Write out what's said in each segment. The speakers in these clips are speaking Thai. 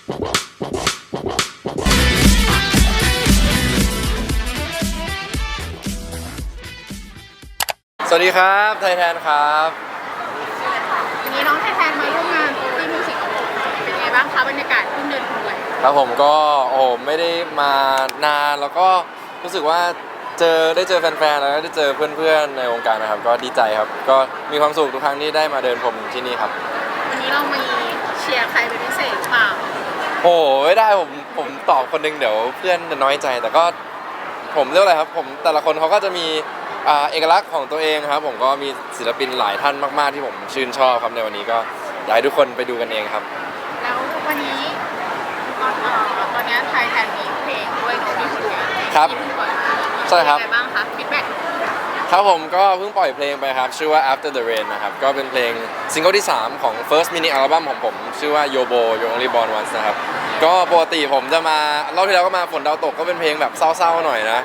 สวัสดีครับไทยแทนครับ วันนี้น้องไทยแทนมาร่วมงานโอที่มิวสิกอวอร์เป็นยังไงบ้างคะบรรยากาศเพิ่งเดินทัวร์ครับผมก็โอ้ไม่ได้มานานแล้วก็รู้สึกว่าเจอได้เจอแฟนๆแล้วก็ได้เจอเพื่อนๆในวงการนะครับ ก็ดีใจครับ ก็มีความสุขทุกครั้งที่ได้มาเดินพรมที่นี่ครับ วันนี้เรามีเชียร์ใครเป็นพิเศษหรือเปล่า โอ้ไม่ได้ผมผมตอบคนหนึงเดี๋ยวเพื่อนจะน้อยใจ แต่ก็ผมเรียกว่าอะไรครับผมแต่ละคนเขาก็จะมีอ่าเอกลักษณ์ของตัวเองครับ ผมก็มีศิลปินหลายท่านมาก ๆ ที่ผมชื่นชอบครับในวันนี้ก็อยากให้ทุกคนไปดูกันเองครับ แล้ววันนี้ตอนเอ่อตอนนี้ไทยแทนมีเพลงด้วยเนอะมีผลงานครับที่เพิ่งปล่อยมาใช่ครับ เป็นยังไงบ้างคะฟีดแบ็ก ครับผมก็เพิ่งปล่อยเพลงไปครับ ชื่อว่า After the Rain นะครับ ก็เป็นเพลงซิงเกิลที่ 3 ของ First Mini Album ของผม ชื่อว่า Yobo You Only Born Once นะครับ ก็ปกติผมจะมา รอบที่แล้วก็มาฝนดาวตกก็เป็นเพลงแบบเศร้าๆหน่อยนะ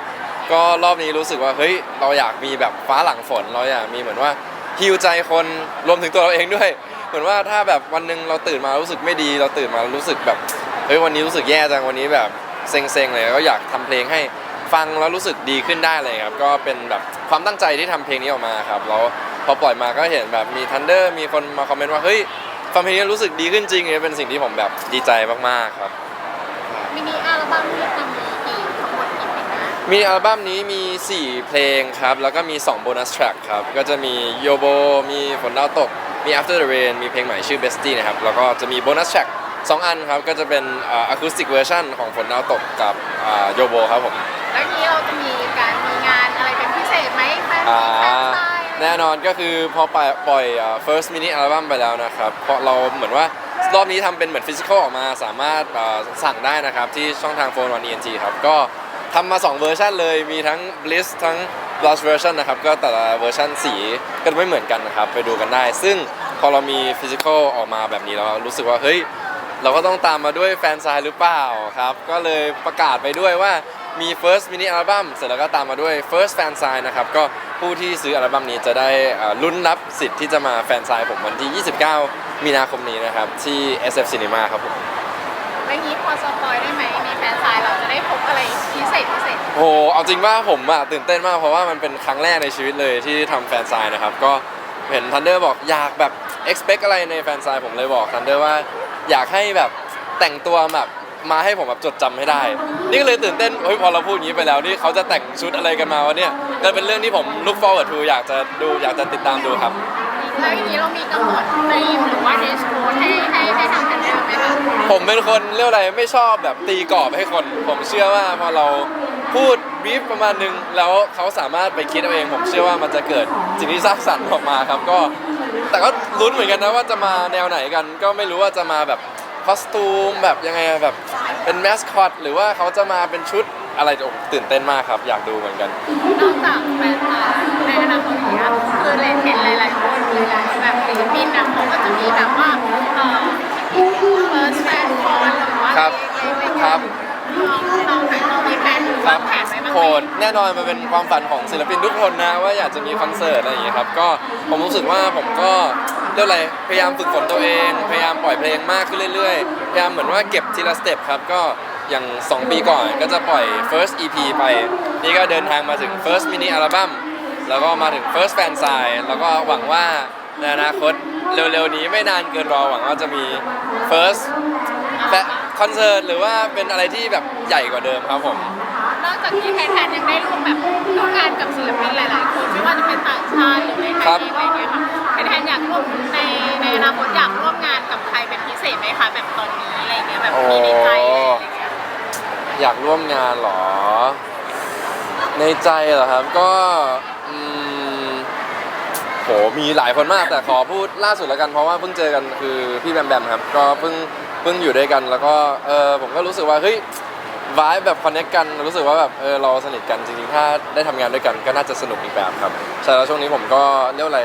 ก็รอบนี้รู้สึกว่า เฮ้ย เราอยากมีแบบฟ้าหลังฝน เราอยากมีเหมือนว่าฮิวใจคนรวมถึงตัวเราเองด้วย เหมือนว่าถ้าแบบวันหนึ่งเราตื่นมารู้สึกไม่ดี เราตื่นมารู้สึกแบบ เฮ้ยวันนี้รู้สึกแย่จังวันนี้แบบเซ็งๆเลยก็อยากทำเพลงให้ ฟังแล้วรู้สึกดีขึ้นได้เลยครับ ก็เป็นแบบความตั้งใจที่ทำเพลงนี้ออกมาครับ แล้วพอปล่อยมาก็เห็นแบบมีทันเดอร์มีคนมาคอมเมนต์ว่า เฮ้ยฟังเพลงนี้รู้สึกดีขึ้นจริงเนี่ยเป็นสิ่งที่ผมแบบดีใจมากๆครับ มินิอัลบั้มนี้จะมีกี่ทั้งหมดกี่เพลงนะมีอัลบั้มนี้มี 4 เพลงครับ แล้วก็มี 2 โบนัสแทร็กครับ ก็จะมีโยโบมีฝนดาวตก มี After the Rain มีเพลงใหม่ชื่อ Bestie นะครับ แล้วก็จะมีโบนัสแทร็กสองอันครับ ก็จะเป็นอะคูสติกเวอร์ชันของฝนดาวตกกับโยโบครับผม แล้วทีนี้เราจะมีการมีงานอะไรเป็นพิเศษไหมแฟนอ่ามีแฟนไซน์อะไรแน่นอนก็คือพอปล่อยปล่อยอ่า first mini album ไปแล้วนะครับเพราะเราเหมือนว่ารอบนี้ทำเป็นเหมือนฟิสิกอลออกมาสามารถอ่าสั่งได้นะครับที่ช่องทางโฟนวัน ENT ครับ ก็ทำมา2เวอร์ชันเลยมีทั้ง bliss ทั้ง plus version นะครับก็แต่ละเวอร์ชันสีก็ไม่เหมือนกันนะครับ ไปดูกันได้ ซึ่งพอเรามีฟิสิกอลออกมาแบบนี้แล้วรู้สึกว่าเฮ้ย เราก็ต้องตามมาด้วยแฟนไซน์หรือเปล่าครับ ก็เลยประกาศไปด้วยว่า มี first mini album เสร็จแล้วก็ตามมาด้วย first fan sign นะครับ ก็ผู้ที่ซื้ออัลบั้มนี้จะได้อ่าลุ้นรับสิทธิ์ที่จะมาแฟนไซน์ผมวันที่ 29 มีนาคมนี้นะครับ ที่ SF Cinema ครับผม แล้วนี้พอสปอยได้ไหมมีแฟนไซน์เราจะได้พบอะไรพิเศษพิเศษโอ้โห เอาจริงว่าผมอะตื่นเต้นมากเพราะว่ามันเป็นครั้งแรกในชีวิตเลยที่ทำแฟนไซน์นะครับ ก็เห็นทันเดอร์บอกอยากแบบ expect อะไรในแฟนไซน์ผมเลยบอกทันเดอร์ว่า อยากให้แบบแต่งตัวแบบ มาให้ผมแบบจดจำให้ได้ นี่ก็เลยตื่นเต้นเฮ้ยพอเราพูดอย่างนี้ไปแล้วนี่เขาจะแต่งชุดอะไรกันมาวะเนี่ยก็เป็นเรื่องที่ผม look forward to อยากจะดูอยากจะติดตามดูครับแล้วทีนี้เรามีกำหนดธีมหรือว่าเดสโค้ดให้ให้ให้ทางแฟนเดอร์ไหมคะผมเป็นคนเรียกว่าอะไรไม่ชอบแบบตีกรอบให้คน ผมเชื่อว่าพอเราพูดบีฟประมาณนึงแล้วเขาสามารถไปคิดเอาเอง ผมเชื่อว่ามันจะเกิดสิ่งที่สร้างสรรค์ออกมาครับก็ แต่ก็ลุ้นเหมือนกันนะว่าจะมาแนวไหนกัน ก็ไม่รู้ว่าจะมาแบบ คอสตูมแบบยังไงอะแบบเป็นแมสคอต หรือว่าเขาจะมาเป็นชุดอะไรโอ้โหตื่นเต้นมากครับ อยากดูเหมือนกัน นอกจากแฟนไซน์ในอนาคตนี้คือเลนเห็นหลายๆคนหลายๆแบบศิลปินนะเขาก็จะมีแบบว่าเอ่อ first fan con หรือว่าครับเล็กๆครับ น้องน้องน้องมีแผนครัวาบงแผนไว้บ้างโหไหมดแน่นอนมันเป็นความฝันของศิลปินทุกคนนะ ว่าอยากจะมีคอนเสิร์ตอะไรอย่างเงี้ยครับ ก็ผมรู้สึกว่าผมก็ เรียกอะไรพยายามฝึกฝนตัวเอง พยายามปล่อยเพลงมากขึ้นเรื่อยๆ พยายามเหมือนว่าเก็บทีละสเต็ปครับก็อย่าง 2 ปีก่อนก็จะปล่อย first EP ไป นี่ก็เดินทางมาถึง first mini album แล้วก็มาถึง first fan sign แล้วก็หวังว่าในอนาคตเร็วๆนี้ไม่นานเกินรอหวังว่าจะมี first แต่คอนเสิร์ตหรือว่าเป็นอะไรที่แบบใหญ่กว่าเดิมครับผม นอกจากนี้แทนแทนยังได้ร่วมแบบร่วมงานกับศิลปินหลาย ๆ คนไม่ว่าจะเป็นต่างชาติหรือในไทครัยบเอง มีในใจอะไรเงี้ยอยากร่วมงานเหรอ ในใจเหรอครับก็อืมโหมีหลายคนมากแต่ขอพูดล่าสุดแล้วกันเพราะว่าเพิ่งเจอกันคือพี่แบมแบมครับ ก็เพิ่งเพิ่งอยู่ด้วยกัน แล้วก็เออผมก็รู้สึกว่าเฮ้ยวายแบบคอนเนคกันรู้สึกว่าแบบเออเราสนิทกันจริงๆถ้าได้ทำงานด้วยกันก็น่าจะสนุกอีกแบบครับใช่แล้วช่วงนี้ผมก็เรียกว่าอะไร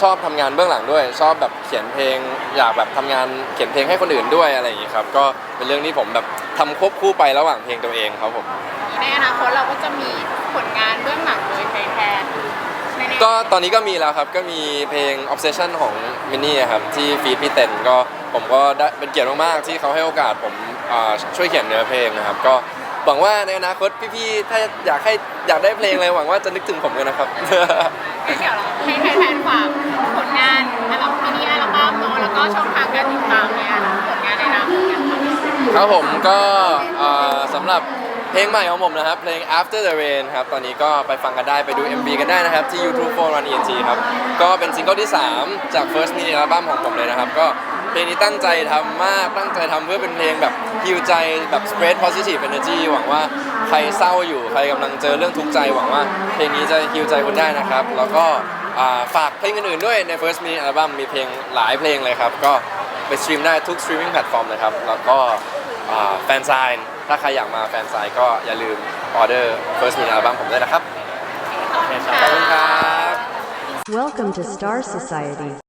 ชอบทำงานเบื้องหลังด้วย ชอบแบบเขียนเพลง อยากแบบทำงานเขียนเพลงให้คนอื่นด้วยอะไรอย่างงี้ครับ ก็เป็นเรื่องที่ผมแบบทำควบคู่ไประหว่างเพลงตัวเองครับผมในอนาคตเราก็จะมีผลงานเบื้องหลังโดยแทนแทนในแนวก็ตอนนี้ก็มีแล้วครับก็มีเพลง obsession ของมินนี่ครับที่ฟีดพี่เต็นก็ผมก็ได้เป็นเกียรติมากๆที่เขาให้โอกาสผมอ่าช่วยเขียนเนื้อเพลงนะครับ ก็หวังว่าในอนาคตพี่ๆถ้าอยากให้อยากได้เพลงอะไรหวังว่าจะนึกถึงผมกันนะครับให้ เดี๋ยวเราให้แฟนฝากผลงานอัลบั้มมินิอัลบั้มเนาะแล้วก็ช่องทางการติดตามเนี่ยผลงานในนามของกันครับผมก็อ่าสำหรับเพลงใหม่ของผมนะครับ เพลง After the Rain ครับ ตอนนี้ก็ไปฟังกันได้ไปดู MV กันได้นะครับ ที่ YouTube for Run ENT ครับ ก็เป็นซิงเกิลที่ 3 จาก First Mini Album ของผมเลยนะครับ ก็ เพลงนี้ตั้งใจทำมากตั้งใจทำเพื่อเป็นเพลงแบบฮิวใจแบบ spread positive energy หวังว่าใครเศร้าอยู่ใครกำลังเจอเรื่องทุกข์ใจหวังว่าเพลงนี้จะฮิวใจคุณได้นะครับ แล้วก็อ่าฝากเพลงอื่นๆด้วยใน First Mini Album มีเพลงหลายเพลงเลยครับ ก็ไปสตรีมได้ทุกสตรีมมิ่งแพลตฟอร์มเลยครับ แล้วก็อ่าแฟนไซน์ถ้าใครอยากมาแฟนไซน์ก็อย่าลืมออเดอร์ First Mini Album ผมด้วยนะครับขอบคุณขอบคุณครับ Welcome to Star Society.